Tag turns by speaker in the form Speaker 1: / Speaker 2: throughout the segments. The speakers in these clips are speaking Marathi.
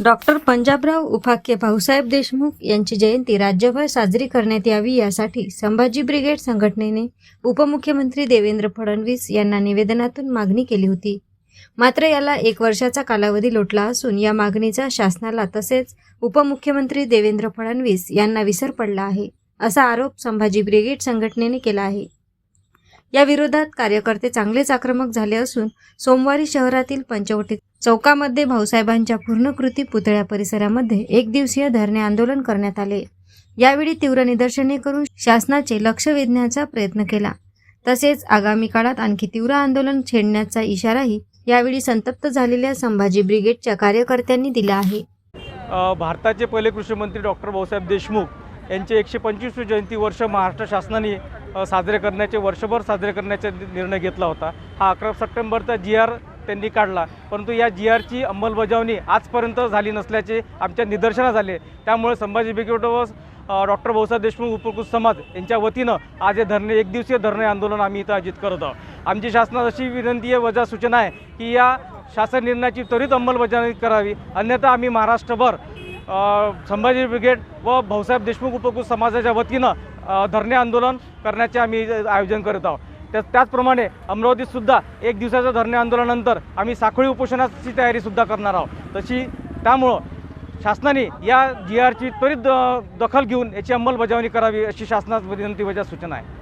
Speaker 1: डॉक्टर पंजाबराव उपाख्य भाऊसाहेब देशमुख यांची जयंती राज्यभर साजरी करण्यात यावी यासाठी संभाजी ब्रिगेड संघटनेने उपमुख्यमंत्री देवेंद्र फडणवीस यांना निवेदनातून मागणी केली होती. मात्र याला एक वर्षाचा कालावधी लोटला असून या मागणीचा शासनाला तसेच उपमुख्यमंत्री देवेंद्र फडणवीस यांना विसर पडला आहे असा आरोप संभाजी ब्रिगेड संघटनेने केला आहे. या विरोधात कार्यकर्ते चांगलेच आक्रमक झाले असून सोमवारी शहरातील पंचवटीत चौकामध्ये भाऊसाहेबांच्या पूर्णकृती पुतळ्या परिसरामध्ये एक दिवसीय धरणे आंदोलन करण्यात आले. यावेळी तीव्र निदर्शने करून शासनाचे लक्ष वेधण्याचा प्रयत्न केला. तसेच आगामी काळात आणखी तीव्र आंदोलन छेडण्याचा इशाराही यावेळी संतप्त झालेल्या संभाजी ब्रिगेडच्या कार्यकर्त्यांनी दिला आहे.
Speaker 2: भारताचे पहिले कृषी मंत्री डॉक्टर भाऊसाहेब देशमुख यांचे एकशे पंचवीसवी जयंती वर्ष महाराष्ट्र शासनाने साजरे करण्याचे वर्षभर साजरे करण्याचा निर्णय घेतला होता. हा अकरा सप्टेंबरचा जी आर त्यांनी काढला. परंतु या जी आरची अंमलबजावणी आजपर्यंत झाली नसल्याचे आमच्या निदर्शनास आले. त्यामुळे संभाजी बिकेट व डॉक्टर भाऊसाहेब देशमुख उपकृत समाज यांच्या वतीनं आज हे धरणे एक दिवसीय धरणे आंदोलन आम्ही इथं आयोजित करत आहोत. आमची शासनात अशी विनंती आहे वजा सूचना आहे की या शासन निर्णयाची त्वरित अंमलबजावणी करावी. अन्यथा आम्ही महाराष्ट्रभर संभाजी ब्रिगेड व भाऊसाहेब देशमुख उपकृत समाजाच्या वतीनं धरणे आंदोलन करण्याचे आम्ही आयोजन करत आहोत. त्या त्याचप्रमाणे अमरावतीत सुद्धा एक दिवसाच्या धरणे आंदोलनानंतर आम्ही साखळी उपोषणाची तयारीसुद्धा करणार आहोत. तशी त्यामुळं शासनाने या जी आरची त्वरित दखल घेऊन याची अंमलबजावणी करावी अशी शासनास विनंती वजा सूचना आहे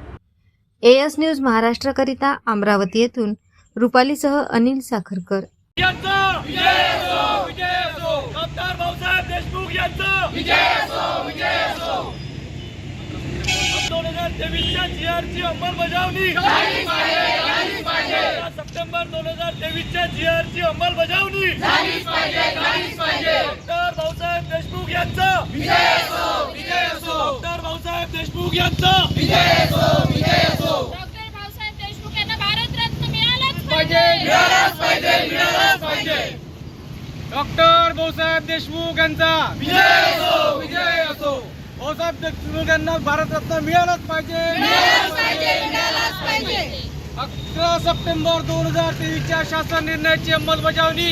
Speaker 1: एएस न्यूज महाराष्ट्राकरिता अमरावती येथून रुपालीसह अनिल साखरकर.
Speaker 3: देशमुख यांचा विजय असो विजय असो दोन हजार तेवीसच्या जी आरची अंमलबजावणी सप्टेंबर दोन हजार तेवीसच्या जी आरची अंमलबजावणी डॉक्टर भाऊसाहेब देशमुख यांचा. विजय असो विजय असो. डॉक्टर भाऊसाहेब देशमुख यांचा.
Speaker 4: डॉक्टर भाऊसाहेब देशमुख यांना भारतरत्न मिळालंच पाहिजे.
Speaker 3: मिळालाच पाहिजे मिळालाच पाहिजे.
Speaker 2: डॉक्टर भाऊसाहेब देशमुख यांचा.
Speaker 3: विजय असो विजय असो.
Speaker 2: भाऊसाहेब यांना भारतरत्न मिळालंच पाहिजे. अकरा सप्टेंबर दोन हजार तेवीसच्या शासन निर्णयाची अंमलबजावणी.